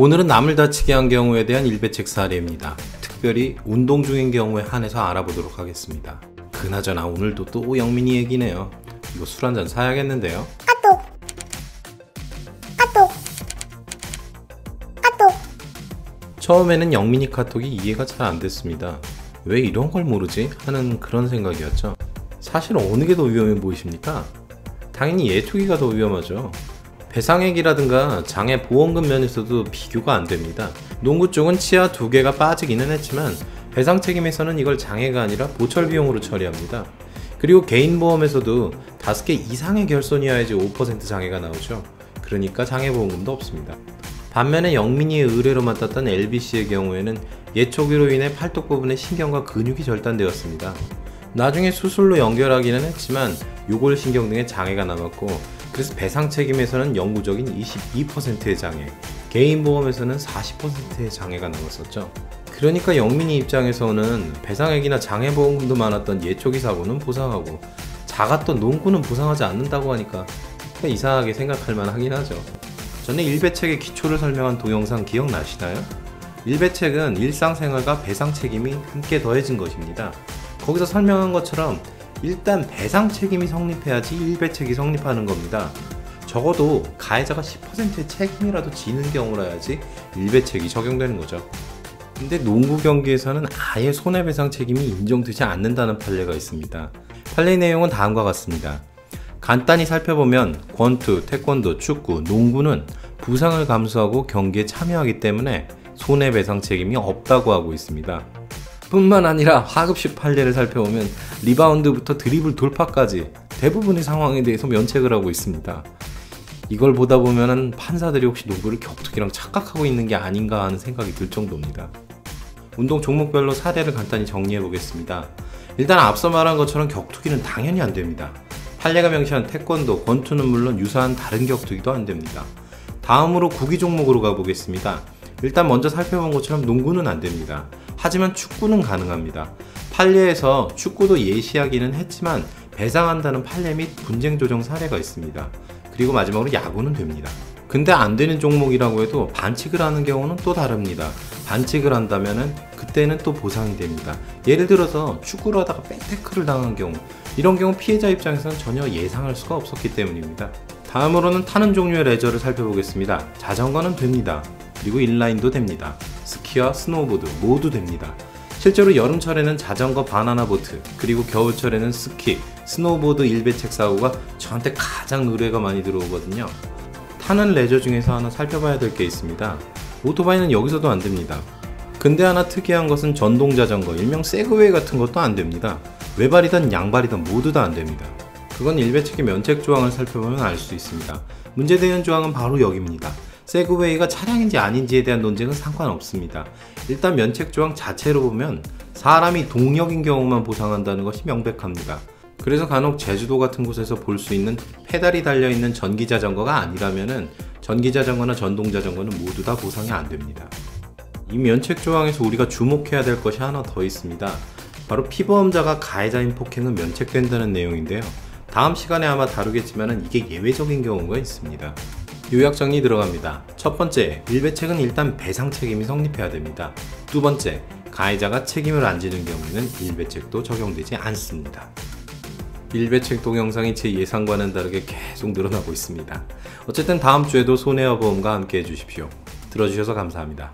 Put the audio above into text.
오늘은 남을 다치게 한 경우에 대한 일배책 사례입니다. 특별히 운동 중인 경우에 한해서 알아보도록 하겠습니다. 그나저나 오늘도 또 영민이 얘기네요. 이거 술 한 잔 사야겠는데요. 아또 아또 아또 처음에는 영민이 카톡이 이해가 잘 안 됐습니다. 왜 이런 걸 모르지? 하는 그런 생각이었죠. 사실 어느 게 더 위험해 보이십니까? 당연히 예초기가 더 위험하죠. 배상액이라든가 장애 보험금 면에서도 비교가 안 됩니다. 농구 쪽은 치아 두 개가 빠지기는 했지만 배상 책임에서는 이걸 장애가 아니라 보철 비용으로 처리합니다. 그리고 개인 보험에서도 다섯 개 이상의 결손이어야지 5% 장애가 나오죠. 그러니까 장애 보험금도 없습니다. 반면에 영민이의 의뢰로 맡았던 LBC의 경우에는 예초기로 인해 팔뚝 부분의 신경과 근육이 절단되었습니다. 나중에 수술로 연결하기는 했지만 요골신경 등의 장애가 남았고 그래서 배상 책임에서는 영구적인 22%의 장애, 개인 보험에서는 40%의 장애가 남았었죠. 그러니까 영민이 입장에서는 배상액이나 장애보험금도 많았던 예초기 사고는 보상하고 작았던 농구는 보상하지 않는다고 하니까 이상하게 생각할 만하긴 하죠. 전에 일배책의 기초를 설명한 동영상 기억나시나요? 일배책은 일상생활과 배상 책임이 함께 더해진 것입니다. 거기서 설명한 것처럼 일단 배상 책임이 성립해야지 일배책이 성립하는 겁니다. 적어도 가해자가 10%의 책임이라도 지는 경우라야지 일배책이 적용되는 거죠. 근데 농구 경기에서는 아예 손해배상 책임이 인정되지 않는다는 판례가 있습니다. 판례 내용은 다음과 같습니다. 간단히 살펴보면 권투, 태권도, 축구, 농구는 부상을 감수하고 경기에 참여하기 때문에 손해배상 책임이 없다고 하고 있습니다. 뿐만 아니라 하급식 판례를 살펴보면 리바운드부터 드리블 돌파까지 대부분의 상황에 대해서 면책을 하고 있습니다. 이걸 보다 보면 판사들이 혹시 농구를 격투기랑 착각하고 있는 게 아닌가 하는 생각이 들 정도입니다. 운동 종목별로 사례를 간단히 정리해 보겠습니다. 일단 앞서 말한 것처럼 격투기는 당연히 안 됩니다. 판례가 명시한 태권도, 권투는 물론 유사한 다른 격투기도 안 됩니다. 다음으로 구기 종목으로 가보겠습니다. 일단 먼저 살펴본 것처럼 농구는 안 됩니다. 하지만 축구는 가능합니다. 판례에서 축구도 예시하기는 했지만 배상한다는 판례 및 분쟁 조정 사례가 있습니다. 그리고 마지막으로 야구는 됩니다. 근데 안 되는 종목이라고 해도 반칙을 하는 경우는 또 다릅니다. 반칙을 한다면은 그때는 또 보상이 됩니다. 예를 들어서 축구를 하다가 백태클을 당한 경우 이런 경우 피해자 입장에서는 전혀 예상할 수가 없었기 때문입니다. 다음으로는 타는 종류의 레저를 살펴보겠습니다. 자전거는 됩니다. 그리고 인라인도 됩니다. 스키와 스노우보드 모두 됩니다. 실제로 여름철에는 자전거 바나나 보트, 그리고 겨울철에는 스키, 스노우보드 일배책 사고가 저한테 가장 의뢰가 많이 들어오거든요. 타는 레저 중에서 하나 살펴봐야 될 게 있습니다. 오토바이는 여기서도 안 됩니다. 근데 하나 특이한 것은 전동 자전거, 일명 세그웨이 같은 것도 안 됩니다. 외발이든 양발이든 모두 다 안 됩니다. 그건 일배 책의 면책 조항을 살펴보면 알 수 있습니다. 문제 되는 조항은 바로 여기입니다. 세그웨이가 차량인지 아닌지에 대한 논쟁은 상관없습니다. 일단 면책 조항 자체로 보면 사람이 동력인 경우만 보상한다는 것이 명백합니다. 그래서 간혹 제주도 같은 곳에서 볼 수 있는 페달이 달려있는 전기자전거가 아니라면은 전기자전거나 전동자전거는 모두 다 보상이 안 됩니다. 이 면책 조항에서 우리가 주목해야 될 것이 하나 더 있습니다. 바로 피보험자가 가해자인 폭행은 면책된다는 내용인데요. 다음 시간에 아마 다루겠지만 이게 예외적인 경우가 있습니다. 요약 정리 들어갑니다. 첫 번째, 일배책은 일단 배상 책임이 성립해야 됩니다. 두 번째, 가해자가 책임을 안 지는 경우에는 일배책도 적용되지 않습니다. 일배책 동영상이 제 예상과는 다르게 계속 늘어나고 있습니다. 어쨌든 다음 주에도 손해와 보험과 함께 해주십시오. 들어주셔서 감사합니다.